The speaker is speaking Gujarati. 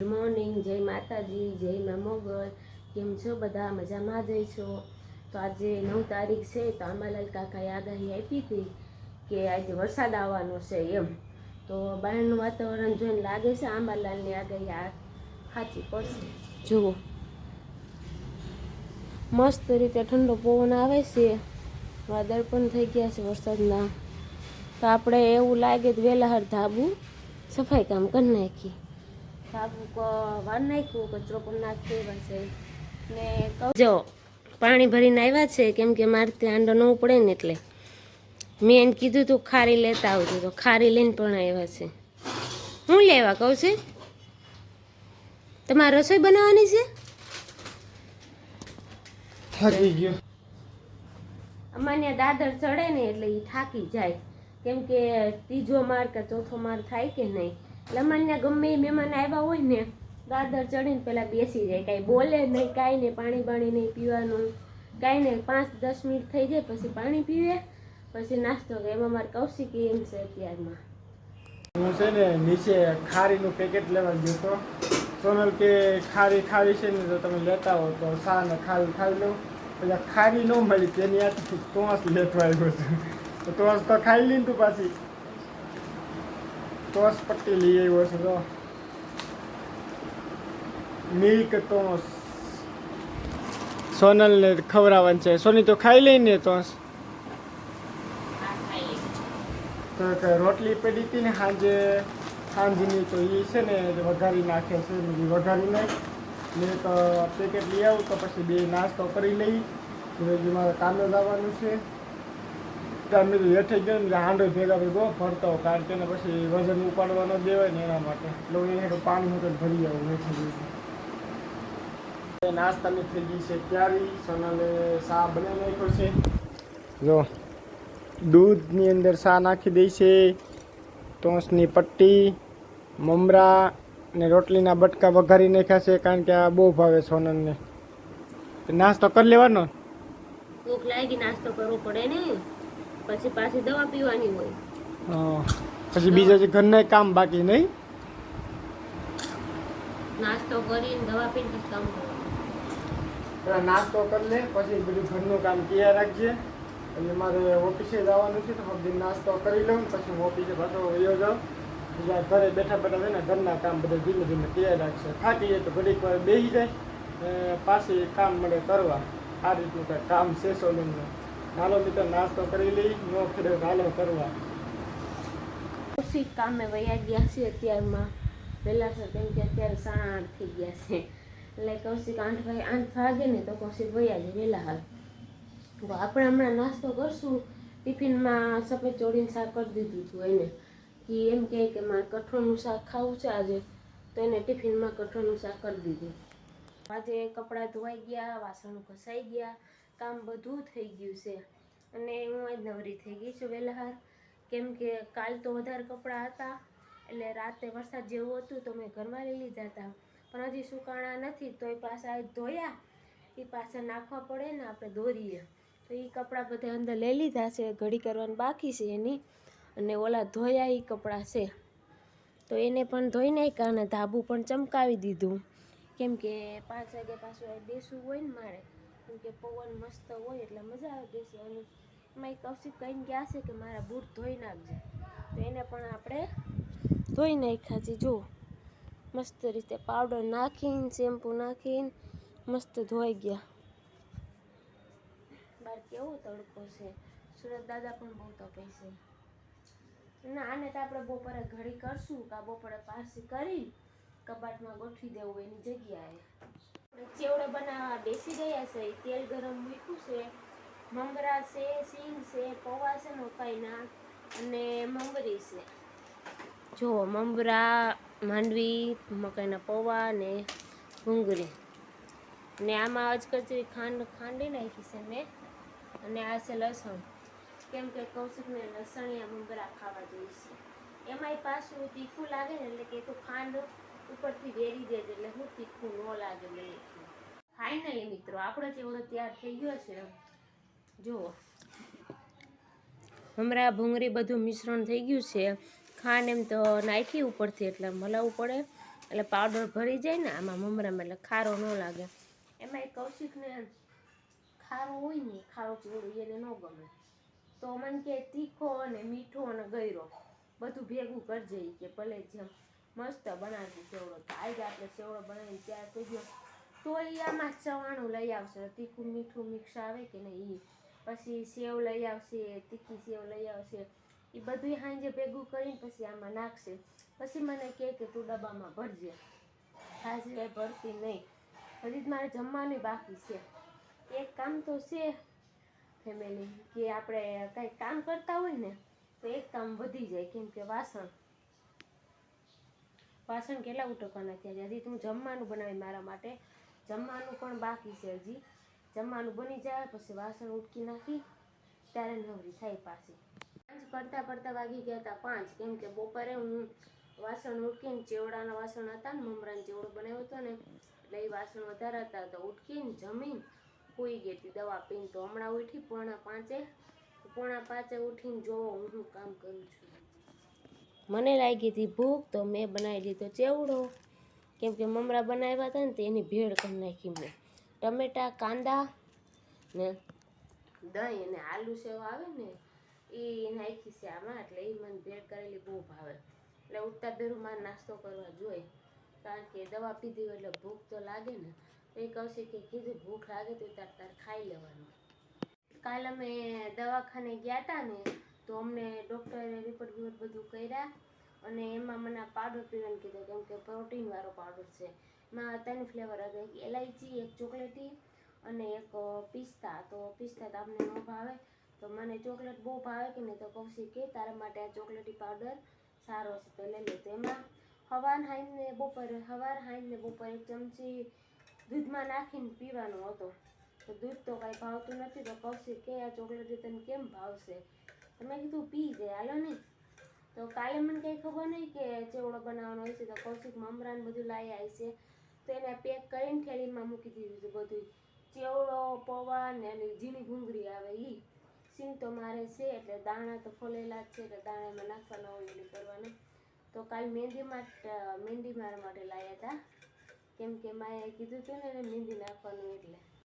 ગુડ મોર્નિંગ જય માતાજી, જય મા મોગલ. કેમ છો બધા? મજામાં જઈ છો? તો આજે નવ તારીખ છે, તો આંબાલાલ કાકાએ આગાહી આપી હતી કે આજે વરસાદ આવવાનો છે એમ. તો બહારનું વાતાવરણ જોઈને લાગે છે આંબાલાલની આગાહી આ સાચી પડશે. જુઓ. મસ્ત રીતે ઠંડો પવન આવે છે. વાદળ પણ થઈ ગયા છે વરસાદના. તો આપણે એવું લાગે તો વહેલા ધાબુ સફાઈ કામ કરી નાખી સાબુ વાર નાખ્યું કચરો પણ નાખી છે. ને જો પાણી ભરીને આવ્યા છે કેમ કે મારે ત્યાં આંડો ન પડે ને એટલે. મેં એને કીધું તું ખારી લેતા આવજો તો ખારી લઈને પણ આવ્યા છે. હું લેવા કહું છું? તમારે રસોઈ બનાવવાની છે? થાકી ગયો. અમાન્ય દાદર ચડે ને એટલે એ થાકી જાય. કેમ કે ત્રીજો માર કે ચોથો માર થાય કે નહીં. એટલે અમાન્ય ગમે મહેમાન આવ્યા હોય ને દાદર ચડીને પેલા બેસી જાય. કાંઈ બોલે નહીં, કાંઈ નહીં, પાણી બાણી નહીં પીવાનું. કાંઈ નહીં, પાંચ દસ મિનિટ થઈ જાય પછી પાણી પીવે, પછી નાસ્તો કે એમાં મારે કૌશિક એમ છે અત્યારમાં. હું છે ને નીચે ખારીનું પેકેટ લેવા ગયો તો. સોનલ કે ખારી ખારી છે ને જો તમે લેતા હો તો સા ને ખારી ખાઈ લો. પછી ખારી ન મળી, તેની હાથથી તોસ લેતો આવ્યો છું. તો તોસ તો ખાઈ લીધું પાછી. તોસ પટ્ટી લઈ આવ્યો છે તો મિલ્ક તોસ સોનલને ખવડાવવાનું છે સોની તો ખાઈ લઈને તોસ તો રોટલી પડી હતી ને સાંજે સાંજની તો એ છે ને વઘારી નાખે છે ઈ વઘારી નાખ મેં તો પેકેટ લઈ આવું તો પછી બે નાસ્તો કરી લઈ મારે કામે જવાનું છે ત્યાં મેં હેઠે ગયો ને હાંડો ભેગા ભેગો ભરતો હોઉં. કારણ કે પછી વજન ઉપાડવાનો દેવાય ને એના માટે એટલે એને પાણી મૂકે ભરી આવું હેઠે. નાસ્તાની થઈ ગઈ છે ક્યારી સોનાલે શા બનાવી નાખ્યો છે જો, દૂધની અંદર શા નાખી દઈ છે તોસની પટ્ટી, મમરા ને રોટલીના બટકા વઘારી નાખ્યા છે, કારણ કે આ બહુ ભાવે સોનલને નાસ્તો કરી લેવાનો ભૂખ લાગી, નાસ્તો કરવો પડે ને પછી પાછી દવા પીવાની હોય. હા. પછી બીજા જે ઘરના કામ બાકી નહીં? નાસ્તો કરીને દવા પીને પછી કામ કરવાનું. નાસ્તો કરી લે પછી બધું ઘરનું કામ તૈયાર રાખજે. એટલે મારે ઓફિસે જવાનું છે તો બધી નાસ્તો કરી લઉં પછી હું ઓફિસે પાછો વયો જાઉં. ઘરે બેઠા બેઠા છે ને ઘરના કામ બધા ધીમે ધીમે તૈયાર રાખશે. થાકી જાય તો ઘડીક વાર બેસી જાય પાછી કામ મળે કરવા. આ રીતનું કંઈ કામ છે સોલનનું હાલો મિત્રો, નાસ્તો કરી લઈ, નો ફેરે હાલો કરવા ઓછી કામે વયા ગયા છે અત્યારમાં. પહેલાં સર કેમ કે અત્યારે સાડા આઠ થઈ ગયા છે. એટલે કૌશિક આઠ વાગે આઠ વાગે ને તો કૌશિક વયા જાય વહેલા હાલ. તો આપણે હમણાં નાસ્તો કરશું. ટિફિનમાં સફેદ ચોળીને શાક કરી દીધું હતું એને. કે એમ કહે કે મારે કઠોળનું શાક ખાવું છે આજે. તો એને ટિફિનમાં કઠોળનું શાક કરી દીધું. આજે કપડાં ધોવાઈ ગયા, વાસણ ઘસાઈ ગયા. કામ બધું થઈ ગયું છે. અને હું આજ નવરી થઈ ગઈ છું વહેલા હાર કેમ કે કાલ તો વધારે કપડાં હતા, એટલે રાતે વરસાદ જેવું હતું તો મેં ઘરમાં લઈ લીધા હતા. પણ હજી સુકાણા નથી તો એ પાછા ધોયા. એ પાછા નાખવા પડે ને આપણે દોરીએ તો એ કપડાં બધા અંદર લઈ લીધા છે, ઘડી કરવાનું બાકી છે એની. અને ઓલા ધોયા એ કપડાં છે. તો એને પણ ધોઈ નાખ્યા અને ધાબુ પણ ચમકાવી દીધું. કેમ કે પાંચ વાગે પાછું બેસવું હોય ને મારે. કે પવન મસ્ત હોય એટલે મજા આવે અને એમાં એક કૌશિક કહીને ગયા છે કે મારા બૂટ ધોઈ નાખજે. તો એને પણ આપણે ધોઈ નાખ્યા છે જો મસ્ત રીતે પાવડર નાખીને, શેમ્પૂ નાખીને મસ્ત ધોઈ ગયા. બાર કેવો તડકો છે. સુરત દાદા પણ બહુ તપે છે. ના, આને તો આપણે બપોરે ઘડી કરશું કા બપોરે પાછી કરી કબાટમાં ગોઠવી દેવું એની જગ્યાએ. ચેવડો બનાવવા બેસી ગયા છે. તેલ ગરમ મૂક્યું છે મમરા છે, સિંગ છે, પૌવા છે મકાઈના અને મમરી છે. જો મમરા માંડવી, મકાઈના પૌવા ને ભૂંગળી ને આમાં અજકચરી ખાંડ, ખાંડી નાખી છે મેં. અને આ છે લસણ. કેમ કે કૌશિકને લસણિયા મમરા ખાવા જોઈશે એમાંય પાછું તીખું લાગે ને એટલે કે તું ખાંડ ઉપરથી વેરી દેજે એટલે હું તીખું ન લાગે મને ફાઇનલી મિત્રો, આપણો ચેવડો તૈયાર થઈ ગયો છે, જુઓ. હમણાં ભૂંગળી બધું મિશ્રણ થઈ ગયું છે. ખાંડ એમ તો નાખી ઉપરથી એટલે મલાવવું પડે. એટલે પાવડર ભરી જાય ને, આમાં મમરામાં એટલે ખારો ન લાગે. એમાં એક કૌશિકને ખારો હોય ને ખારો ચીવડું એને ન ગમે. તો મને કે તીખો અને મીઠો અને ગયરો. બધું ભેગું કરજે કે ભલે જેમ મસ્ત બનાવશું સેવડો તો આજે આપણે સેવડો બનાવીને તૈયાર કર્યો તો એ આમાં ચવાણું લઈ આવશે. તીખું મીઠું મિક્સ આવે કે નહીં એ પછી સેવ લઈ આવશે, તીખી સેવ લઈ આવશે. એ બધું સાંજે ભેગું કરીને પછી આમાં નાખશે. પછી મને કહે કે તું ડબ્બામાં ભરજે. હાજરે ભરતી નહીં. હજી મારે જમવાનું બાકી છે. એક કામ તો છે ફેમિલી કે આપણે કંઈ કામ કરતા હોય ને, તો એક કામ વધી જાય, કેમ કે વાસણ. વાસણ કેટલા ઉટકવાના થયા છે? હજી તું જમવાનું બનાવી મારા માટે. જમવાનું પણ બાકી છે હજી. જમવાનું બની જાય, પછી વાસણ ઉટકી નાખી, ત્યારે નવરી થાય પાછી. પાંચ કરતાં પડતા વાગી ગયા હતા પાંચ. કેમ કે બપોરે હું વાસણ ઉટકીને ચેવડાના વાસણ હતા ને, મમરાને ચેવડો બનાવ્યો હતો ને, એટલે એ વાસણ વધારે હતા તો ઉટકીને જમીન સૂઈ ગઈ હતી દવા પીને. તો હમણાં ઉઠી પોણા પાંચે પોણા પાંચે ઉઠીને જોવો હું કામ કરું છું. મને લાગી હતી ભૂખ તો મેં બનાવી લીધો ચેવડો. કેમ કે મમરા બનાવ્યા હતા ને તો એની ભેળ કરી નાખી મેં. ટમેટા, કાંદા ને દહીં અને આલુ સેવ આવે ને, એ નાખી છે આમાં. એટલે એ મને ભેળ કરેલી બહુ ભાવે. એટલે ઉઠતા મારે નાસ્તો કરવા જોઈએ. કારણ કે દવા પીધી હોય એટલે ભૂખ તો લાગે ને. એ કહશે કે કીધું ભૂખ લાગે તો તાર તાર ખાઈ લેવાનું. કાલ અમે દવાખાને ગયા હતા ને તો અમને ડૉક્ટરે રિપોર્ટ બિપોર્ટ બધું કર્યા અને એમાં મને પાવડર પીવાનું કીધું, કેમ કે પ્રોટીનવાળો પાવડર છે. એમાં ત્રણ ફ્લેવર હતા, એક એલાયચી, એક ચોકલેટી અને એક પિસ્તા. તો પિસ્તા તો આપણે ન ભાવે. તો મને ચોકલેટ બહુ ભાવે કે નહીં તો કૌશિક કે તારા માટે આ ચોકલેટી પાવડર સારો છે, તો લઈ લે. તો એમાં હવાર હાઈને બપોરે, હવાર હાઈને બપોરે એક ચમચી દૂધમાં નાખીને પીવાનો હતો. તો દૂધ તો કાંઈ ભાવતું નથી, તો કૌશિક કે આ ચોકલેટી તને કેમ ભાવશે? તો મેં કીધું પી જાય હાલો નહીં તો કાલે મને કંઈ ખબર નહીં કે ચેવડો બનાવવાનો હોય છે તો કૌશિક મમરાને બધું લાવી આવી છે. તો એને પેક કરીને થેલીમાં મૂકી દીધું છે બધું ચેવડો પૌવા ને એની ઝીણી ભૂંગળી આવે એ સિંગ તો મારે છે, એટલે દાણા તો ફોલેલા જ છે, એટલે દાણામાં નાખવાના હોય એટલે કરવાના. તો કાલ મહેંદીમાં મહેંદી મારા માટે લાવ્યા હતા કેમ કે માએ કીધું હતું ને એને મહેંદી નાખવાનું એટલે.